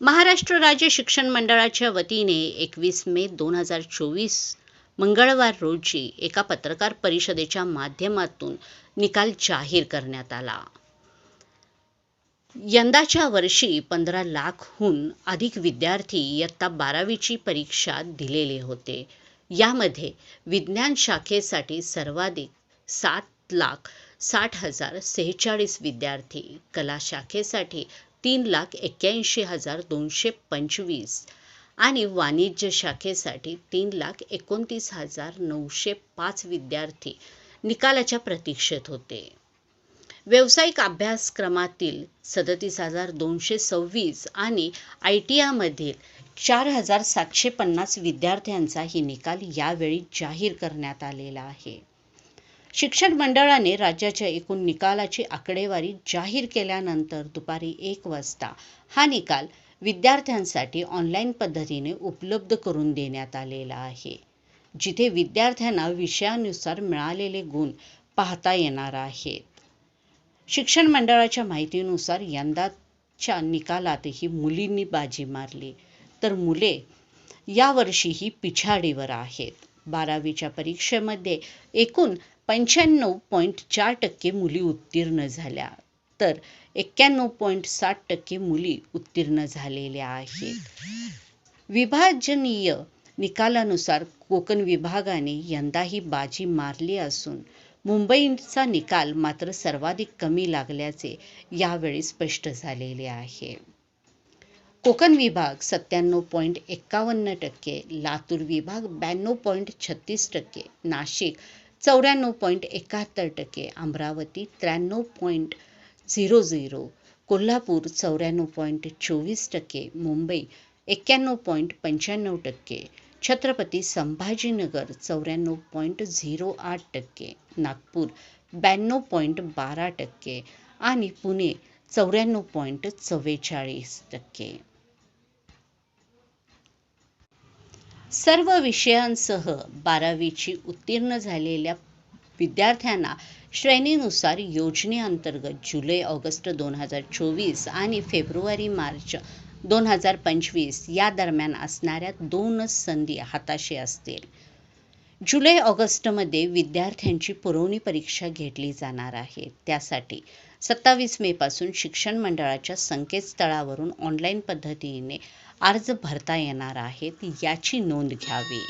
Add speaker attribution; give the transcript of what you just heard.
Speaker 1: महाराष्ट्र राज्य शिक्षण मंडळाच्या वतीने एकवीस मे दोन हजार चोवीस मंगळवार रोजी एका पत्रकार परिषदेच्या माध्यमातून निकाल जाहीर करण्यात आला. यंदाच्या वर्षी पंधरा लाखहून अधिक विद्यार्थी इयत्ता बारावीची परीक्षा दिलेले होते. यामध्ये विज्ञान शाखेसाठी सर्वाधिक सात लाख साठ हजार सेहेचाळीस विद्यार्थी कला शाखेसाठी तीन लाख एक्क्याऐंशी हजार दोनशे पंचवीस आणि वाणिज्य शाखेसाठी तीन लाख एकोणतीस हजार नऊशे पाच विद्यार्थी निकालाच्या प्रतीक्षेत होते. व्यावसायिक अभ्यासक्रमातील सदतीस हजार दोनशे सव्वीस आणि आय टी आयमधील चार हजार सातशे पन्नास विद्यार्थ्यांचाही निकाल यावेळी जाहीर करण्यात आलेला आहे. शिक्षण मंडळाने राज्याच्या एकूण निकालाची आकडेवारी जाहीर केल्यानंतर दुपारी एक वाजता हा निकाल विद्यार्थ्यांसाठी ऑनलाईन पद्धतीने उपलब्ध करून देण्यात आलेला आहे. जिथे विद्यार्थ्यांना विषयानुसार मिळालेले गुण पाहता येणार आहेत. शिक्षण मंडळाच्या माहितीनुसार यंदाच्या निकालातही मुलींनी बाजी मारली. तर मुले यावर्षीही पिछाडीवर आहेत. बारावीच्या परीक्षेमध्ये एकूण पंच्याण्णव पॉईंट चार टक्के मुली उत्तीर्ण झाल्या. तर एक्क्याण्णव पॉईंट सात टक्के मुली उत्तीर्ण झालेल्या आहेत. विभाजनीय निकालानुसार कोकण विभागाने यंदाही बाजी मारली असून मुंबईचा निकाल मात्र सर्वाधिक कमी लागल्याचे यावेळी स्पष्ट झालेले आहे. कोकण विभाग सत्त्याण्णव पॉईंट एक्कावन्न टक्के लातूर विभाग ब्याण्णव पॉईंट छत्तीस टक्के नाशिक चौऱ्याण्णव पॉईंट एकाहत्तर टक्के अमरावती त्र्याण्णव पॉईंट झिरो झिरो कोल्हापूर चौऱ्याण्णव पॉईंट चोवीस टक्के मुंबई एक्क्याण्णव पॉईंट पंच्याण्णव टक्के छत्रपती संभाजीनगर चौऱ्याण्णव पॉईंट झिरो आठ टक्के नागपूर ब्याण्णव पॉईंट बारा टक्के आणि पुणे चौऱ्याण्णव पॉईंट चव्वेचाळीस टक्के. सर्व विषयांसह बारावीची उत्तीर्ण झालेल्या विद्यार्थ्यांना श्रेणीनुसार योजनेअंतर्गत जुलै ऑगस्ट दोन हजार चोवीस आणि फेब्रुवारी मार्च दोन हजार पंचवीस या दरम्यान असणाऱ्या दोनच संधी हाताशी असतील. जुलै ऑगस्टमध्ये विद्यार्थ्यांची पुरवणी परीक्षा घेतली जाणार आहे. त्यासाठी सत्तावीस मेपासून शिक्षण मंडळाच्या संकेतस्थळावरून ऑनलाईन पद्धतीने अर्ज भरता येणार आहेत याची नोंद घ्यावी.